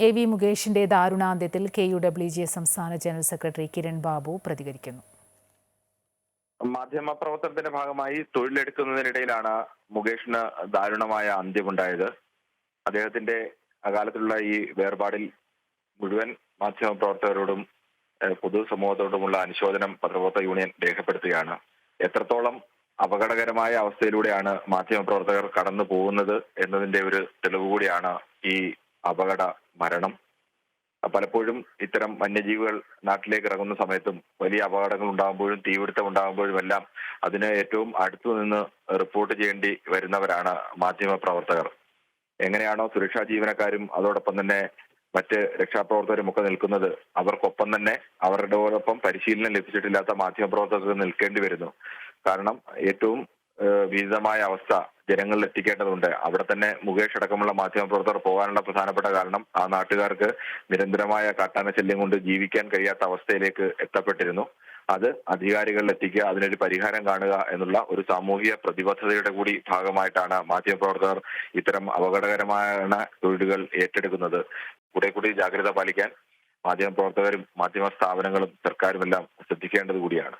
A V മുകേഷിന്റെ ദാരുണാന്ത്യത്തിൽ K U W J സംസ്ഥാന ജനറൽ സെക്രട്ടറി കിരൺ ബാബു പ്രതികരിക്കുന്നു. മാധ്യമപ്രവർത്തനത്തിന്റെ ഭാഗമായി തൊഴിലെടുക്കുന്നതിനിടയിലാണ് മുകേഷിന് ദാരുണമായ അന്ത്യമുണ്ടായത്. അദ്ദേഹത്തിന്റെ അകാലത്തിലുള്ള ഈ വേർപാടിൽ മുഴുവൻ മാധ്യമപ്രവർത്തകരോടും പ്രവർത്തകരോടും പൊതുസമൂഹത്തോടുമുള്ള അനുശോചനം പത്രപ്രവർത്തക യൂണിയൻ രേഖപ്പെടുത്തുകയാണ്. എത്രത്തോളം അപകടകരമായ അവസ്ഥയിലൂടെയാണ് മാധ്യമപ്രവർത്തകർ കടന്നു പോകുന്നത് എന്നതിന്റെ ഒരു തെളിവ് കൂടിയാണ് ഈ അപകട മരണം. പലപ്പോഴും ഇത്തരം വന്യജീവികൾ നാട്ടിലേക്ക് ഇറങ്ങുന്ന സമയത്തും വലിയ അപകടങ്ങൾ ഉണ്ടാകുമ്പോഴും തീപിടുത്തം ഉണ്ടാകുമ്പോഴും എല്ലാം അതിന് ഏറ്റവും അടുത്തു നിന്ന് റിപ്പോർട്ട് ചെയ്യേണ്ടി വരുന്നവരാണ് മാധ്യമ പ്രവർത്തകർ. എങ്ങനെയാണോ സുരക്ഷാ ജീവനക്കാരും അതോടൊപ്പം തന്നെ മറ്റ് രക്ഷാപ്രവർത്തകരും ഒക്കെ നിൽക്കുന്നത് അവർക്കൊപ്പം തന്നെ അവരുടെയോടൊപ്പം പരിശീലനം ലഭിച്ചിട്ടില്ലാത്ത മാധ്യമപ്രവർത്തകർ നിൽക്കേണ്ടി വരുന്നു. കാരണം ഏറ്റവും ഏഹ്, വിഹിതമായ അവസ്ഥ ജനങ്ങളിൽ എത്തിക്കേണ്ടതുണ്ട്. അവിടെ തന്നെ മുകേഷ് അടക്കമുള്ള മാധ്യമപ്രവർത്തകർ പോകാനുള്ള പ്രധാനപ്പെട്ട കാരണം ആ നാട്ടുകാർക്ക് നിരന്തരമായ കാട്ടാന ശല്യം കൊണ്ട് ജീവിക്കാൻ കഴിയാത്ത അവസ്ഥയിലേക്ക് എത്തപ്പെട്ടിരുന്നു. അത് അധികാരികളിൽ എത്തിക്കുക അതിനൊരു പരിഹാരം കാണുക എന്നുള്ള ഒരു സാമൂഹിക പ്രതിബദ്ധതയുടെ കൂടി ഭാഗമായിട്ടാണ് മാധ്യമപ്രവർത്തകർ ഇത്തരം അപകടകരമായ തൊഴിലുകൾ ഏറ്റെടുക്കുന്നത്. കൂടെ കൂടി ജാഗ്രത പാലിക്കാൻ മാധ്യമപ്രവർത്തകരും മാധ്യമ സ്ഥാപനങ്ങളും സർക്കാരുമെല്ലാം ശ്രദ്ധിക്കേണ്ടത് കൂടിയാണ്.